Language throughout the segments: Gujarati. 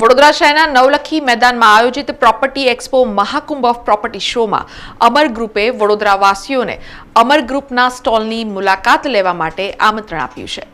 વડોદરા શહેરના નવલખી મેદાનમાં આયોજિત property expo Mahakumbh of property શોમાં અમર ગ્રુપે વડોદરાવાસીઓને અમર ગ્રુપના સ્ટોલની મુલાકાત લેવા માટે આમંત્રણ આપ્યું છે.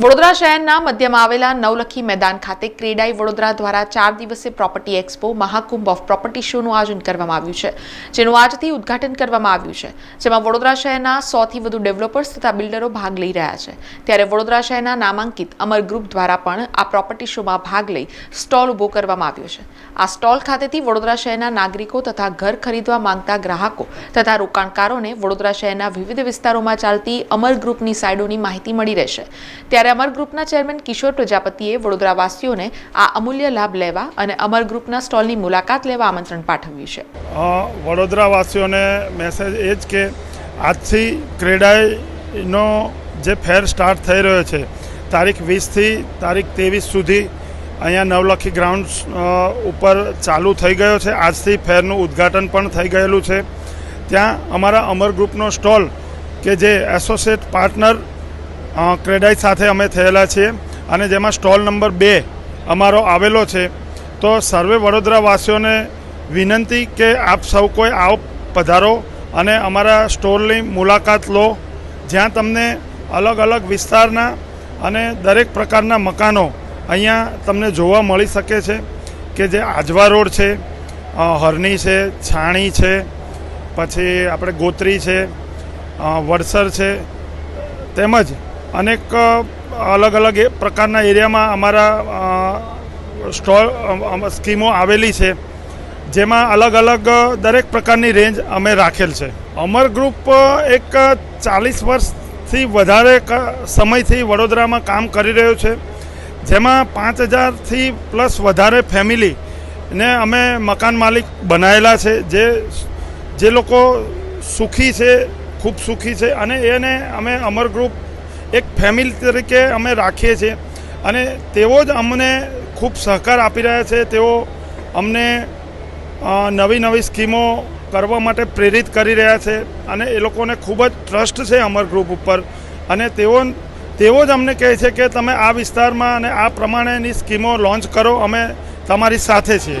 વડોદરા શહેરના મધ્યમાં આવેલા નવલખી મેદાન ખાતે ક્રેડાઈ વડોદરા દ્વારા ચાર દિવસીય property expo Mahakumbh of property શોનું આયોજન કરવામાં આવ્યું છે, જેનું આજથી ઉદ્ઘાટન કરવામાં આવ્યું છે, જેમાં વડોદરા શહેરના સોથી વધુ ડેવલપર્સ તથા બિલ્ડરો ભાગ લઈ રહ્યા છે. ત્યારે વડોદરા શહેરના નામાંકિત અમર ગ્રુપ દ્વારા પણ આ પ્રોપર્ટી શોમાં ભાગ લઈ સ્ટોલ ઊભો કરવામાં આવ્યો છે. આ સ્ટોલ ખાતેથી વડોદરા શહેરના નાગરિકો તથા ઘર ખરીદવા માંગતા ગ્રાહકો તથા રોકાણકારોને વડોદરા શહેરના વિવિધ વિસ્તારોમાં ચાલતી અમર ગ્રુપની સાઇડોની માહિતી મળી રહેશે. ત્યારે અમર ગ્રુપના ચેરમેન કિશોર પ્રજાપતિએ વડોદરાવાસીઓને આ અમૂલ્ય લાભ લેવા અને અમર ગ્રુપના સ્ટોલની મુલાકાત લેવા આમંત્રણ પાઠવ્યું છે. વડોદરાવાસીઓને મેસેજ એ જ કે આજથી ક્રેડાઈનો જે ફેર સ્ટાર્ટ થઈ રહ્યો છે, તારીખ વીસથી તારીખ ત્રેવીસ સુધી અહીંયા નવલખી ગ્રાઉન્ડ ઉપર ચાલુ થઈ ગયો છે. આજથી ફેરનું ઉદ્ઘાટન પણ થઈ ગયેલું છે. ત્યાં અમારા અમર ગ્રુપનો સ્ટોલ કે જે એસોસિએટ પાર્ટનર ક્રેડાઈ સાથે અમે થયેલા છીએ અને જેમાં સ્ટોલ નંબર બે અમારો આવેલો છે. તો સર્વે વડોદરાવાસીઓને વિનંતી કે આપ સૌ કોઈ આવો પધારો અને અમારા સ્ટોલની મુલાકાત લો. જ્યાં તમને અલગ અલગ વિસ્તારના અને દરેક પ્રકારના મકાનો અહીંયા તમને જોવા મળી શકે છે કે જે આજવા રોડ છે હરણી છે, છાણી છે, પછી આપણે ગોત્રી છે વડસર છે, તેમજ અનેક અલગ અલગ પ્રકારના એરિયામાં અમારા સ્ટોલ સ્કીમો આવેલી છે. જેમાં અલગ અલગ દરેક પ્રકારની રેન્જ અમે રાખેલ છે. અમર ગ્રુપ એક ચાલીસ વર્ષથી વધારે સમયથી વડોદરામાં કામ કરી રહ્યું છે. જેમાં પાંચ હજારથી પ્લસ વધારે ફેમિલી ને અમે મકાન માલિક બનાવેલા છે. જે જે લોકો સુખી છે, ખૂબ સુખી છે અને એને અમે અમર ગ્રુપ એક ફેમિલી તરીકે અમે રાખીએ છીએ. અને તેઓ જ અમને ખૂબ સહકાર આપી રહ્યા છે. તેઓ અમને નવી નવી સ્કીમો કરવા માટે પ્રેરિત કરી રહ્યા છે અને એ લોકોને ખૂબ જ ટ્રસ્ટ છે અમર ગ્રુપ ઉપર. અને તેઓ તેઓ જ અમને કહે છે કે તમે આ વિસ્તારમાં અને આ પ્રમાણેની સ્કીમો લોન્ચ કરો. અમે તમારી સાથે છીએ.